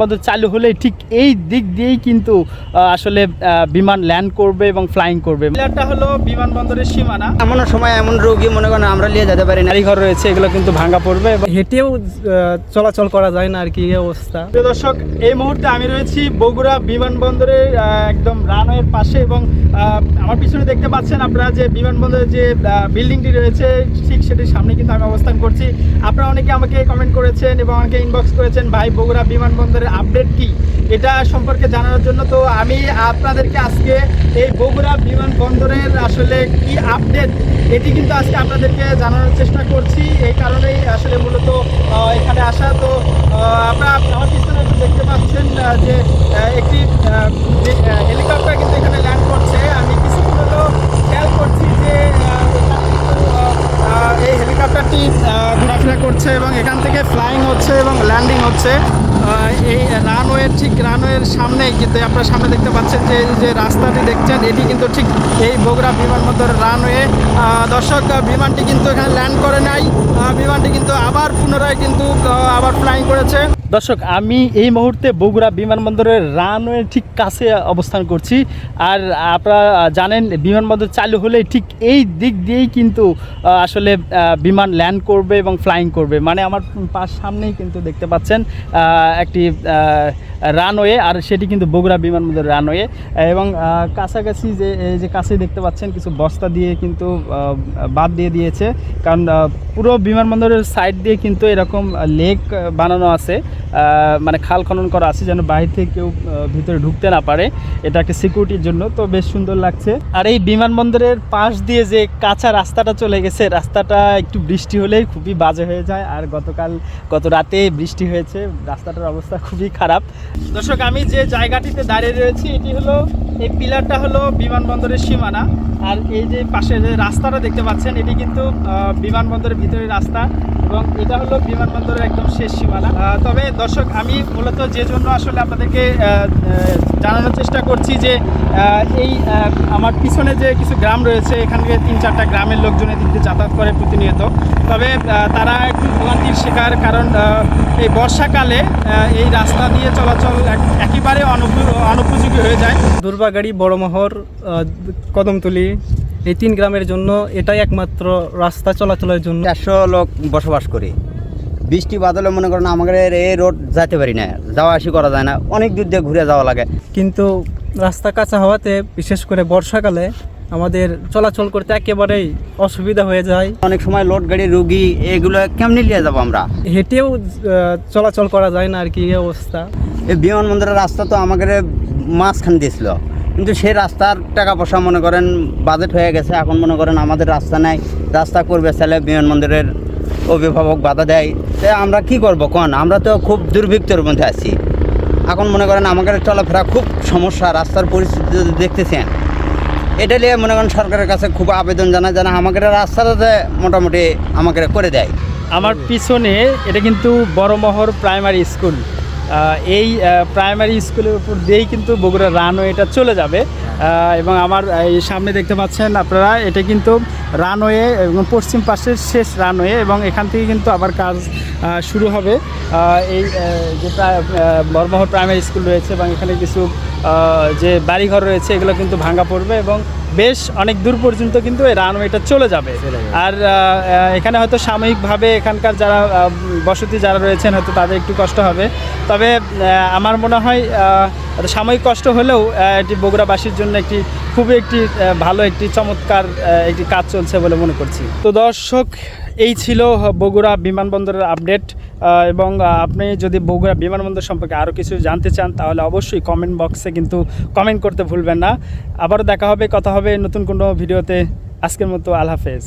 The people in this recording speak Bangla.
বিমানবন্দর চালু হলে ঠিক এই দিক দিয়েই কিন্তু আসলে বিমান ল্যান্ড করবে এবং ফ্লাইং করবে। এটা হলো বিমানবন্দরের সীমানা। এমন সময় এমন রোগী মনে করেন আমরা নিয়ে যেতে পারি না। ঘর রয়েছে এগুলো কিন্তু ভাঙা পড়বে এবং হেঁটেও চলাচল করা যায় না আর কি এই অবস্থা। প্রিয় দর্শক এই মুহূর্তে আমি রয়েছি বগুড়া বিমানবন্দরের একদম রানওয়ের পাশে এবং আমার পিছনে দেখতে পাচ্ছেন আপনারা যে বিমানবন্দরের যে বিল্ডিংটি রয়েছে ঠিক সেটির সামনে কিন্তু আমি অবস্থান করছি। আপনারা অনেকে আমাকে কমেন্ট করেছেন এবং আমাকে ইনবক্স করেছেন ভাই বগুড়া বিমানবন্দরের আপডেট কি? এটা সম্পর্কে জানানোর জন্য তো আমি আপনাদেরকে আজকে এই বগুড়া বিমানবন্দরের আসলে কি আপডেট এটি কিন্তু আজকে আপনাদেরকে জানানোর চেষ্টা করছি। এই কারণেই আসলে মূলত এখানে আসা। তো আপনারা আমার পিছনে দেখতে পাচ্ছেন যে একটি হেলিকপ্টার কিন্তু এখানে ল্যান্ড করছে। আমি কিছুক্ষণ হলো খেয়াল করছি যে এই হেলিকপ্টারটি ঘোরাফেরা করছে এবং এখান থেকে ফ্লাইং হচ্ছে এবং ল্যান্ডিং হচ্ছে। এই রানওয়ে ঠিক রানওয়ের সামনেই কিন্তু আপনার সামনে দেখতে পাচ্ছেন যে যে রাস্তাটি দেখছেন, এটি কিন্তু ঠিক এই বগুড়া বিমানবন্দর রানওয়ে। দর্শক বিমানটি কিন্তু এখানে ল্যান্ড করে নাই। বিমানটি কিন্তু আবার পুনরায় কিন্তু আবার ফ্লাইং করেছে। দর্শক, আমি এই মুহূর্তে বগুড়া বিমানবন্দরের রানওয়ে ঠিক কাছে অবস্থান করছি। আর আপনারা জানেন, বিমানবন্দর চালু হলে ঠিক এই দিক দিয়েই কিন্তু আসলে বিমান ল্যান্ড করবে এবং ফ্লাইং করবে। মানে আমার পাশ সামনেই কিন্তু দেখতে পাচ্ছেন একটি রানওয়ে, আর সেটি কিন্তু বগুড়া বিমানবন্দর রানওয়ে। এবং কাছাকাছি যে, এই যে কাছে দেখতে পাচ্ছেন, কিছু বস্তা দিয়ে কিন্তু বাদ দিয়ে দিয়েছে। কারণ পুরো বিমানবন্দরের সাইড দিয়ে কিন্তু এরকম লেক বানানো আছে। মানে খাল খনন করা আছে যেন বাইরে থেকে কেউ ভিতরে ঢুকতে না পারে। এটা একটা সিকিউরিটির জন্য, তো বেশ সুন্দর লাগছে। আর এই বিমানবন্দরের পাশ দিয়ে যে কাঁচা রাস্তাটা চলে গেছে, রাস্তাটা একটু বৃষ্টি হলেই খুবই বাজে হয়ে যায়। আর গতকাল, গত রাতে বৃষ্টি হয়েছে, রাস্তাটার অবস্থা খুবই খারাপ। দর্শক, আমি যে জায়গাটিতে দাঁড়িয়ে রয়েছি, এটি হলো এই পিলারটা হলো বিমানবন্দরের সীমানা। আর এই যে পাশে যে রাস্তাটা দেখতে পাচ্ছেন, এটি কিন্তু বিমানবন্দরের ভিতরে রাস্তা এবং এটা হলো বিমানবন্দরের একদম শেষ সীমানা। তবে দর্শক, আমি মূলত যে জন্য আসলে আপনাদেরকে জানানোর চেষ্টা করছি যে এই আমার পিছনে যে কিছু গ্রাম রয়েছে, এখান তিন চারটা গ্রামের লোকজন দিয়ে যাতায়াত করে প্রতিনিয়ত। তবে তারা একটু ভোগান্তির শিকার কারণ এই বর্ষাকালে এই রাস্তা দিয়ে চলাচল এক- একেবারে অনুপযো- অনুপযোগী হয়ে যায়। দুর্বাগাড়ি বড়মহর কদমতলি এই তিন গ্রামের জন্য এটাই একমাত্র রাস্তা চলাচলের জন্য। চারশো লোক বসবাস করি। বৃষ্টি বাদলে মনে করেন আমাদের এই রোড যেতে পারি না যাওয়া আসি করা যায় না অনেক দূর দিয়ে ঘুরে যাওয়া লাগে। কিন্তু রাস্তা কাঁচা হওয়াতে বিশেষ করে বর্ষাকালে আমাদের চলাচল করতে একেবারেই অসুবিধা হয়ে যায়। অনেক সময় লোড গাড়ি রুগী এগুলো কেমনি নিয়ে যাব আমরা? হেঁটেও চলাচল করা যায় না আর কি এই অবস্থা। এই বিমানবন্দরের রাস্তা তো আমাদের মাঝখান দিয়েছিল কিন্তু সে রাস্তার টাকা পয়সা মনে করেন বাজেট হয়ে গেছে। এখন মনে করেন আমাদের রাস্তা নাই। রাস্তা করবে চাইলে বিমানবন্দরের অভিভাবক বাধা দেয়। তাই আমরা কি করব কোন? আমরা তো খুব দুর্ভিক্ষের মধ্যে আছি। এখন মনে করেন আমাদের চলাফেরা খুব সমস্যা, রাস্তার পরিস্থিতি যদি দেখতেছেন, এটা নিয়ে মনে করেন সরকারের কাছে খুব আবেদন জানায় যেন আমাদের রাস্তাটাতে মোটামুটি আমাকে করে দেয়। আমার পিছনে এটা কিন্তু বড়মহর প্রাইমারি স্কুল এই প্রাইমারি স্কুলের উপর দিয়েই কিন্তু বগুড়া রানওয়েটা চলে যাবে। এবং আমার এই সামনে দেখতে পাচ্ছেন আপনারা, এটা কিন্তু রানওয়ে এবং পশ্চিম পাশের শেষ রানওয়ে এবং এখান থেকে কিন্তু আবার কাজ শুরু হবে। এই যে আহ, প্রাইমারি স্কুল রয়েছে এবং এখানে কিছু যে বাড়িঘর রয়েছে এগুলো কিন্তু ভাঙা পড়বে এবং বেশ অনেক দূর পর্যন্ত কিন্তু এই রানওয়েটা চলে যাবে। আর এখানে হয়তো সাময়িকভাবে এখানকার যারা বসতি যারা রয়েছেন হয়তো তাদের একটু কষ্ট হবে। তবে আমার মনে হয় সাময়িক কষ্ট হলেও এটি বগুড়াবাসীর জন্য একটি খুবই একটি ভালো একটি চমৎকার একটি কাজ চলছে বলে মনে করছি। তো দর্শক, এই ছিল বগুড়া বিমানবন্দরের আপডেট। এবং আপনি যদি বগুড়া বিমানবন্দর সম্পর্কে আরও কিছু জানতে চান, তাহলে অবশ্যই কমেন্ট বক্সে কিন্তু কমেন্ট করতে ভুলবেন না। আবারও দেখা হবে, কথা হবে নতুন কোনো ভিডিওতে। আজকের মতো আল্লাহ হাফেজ।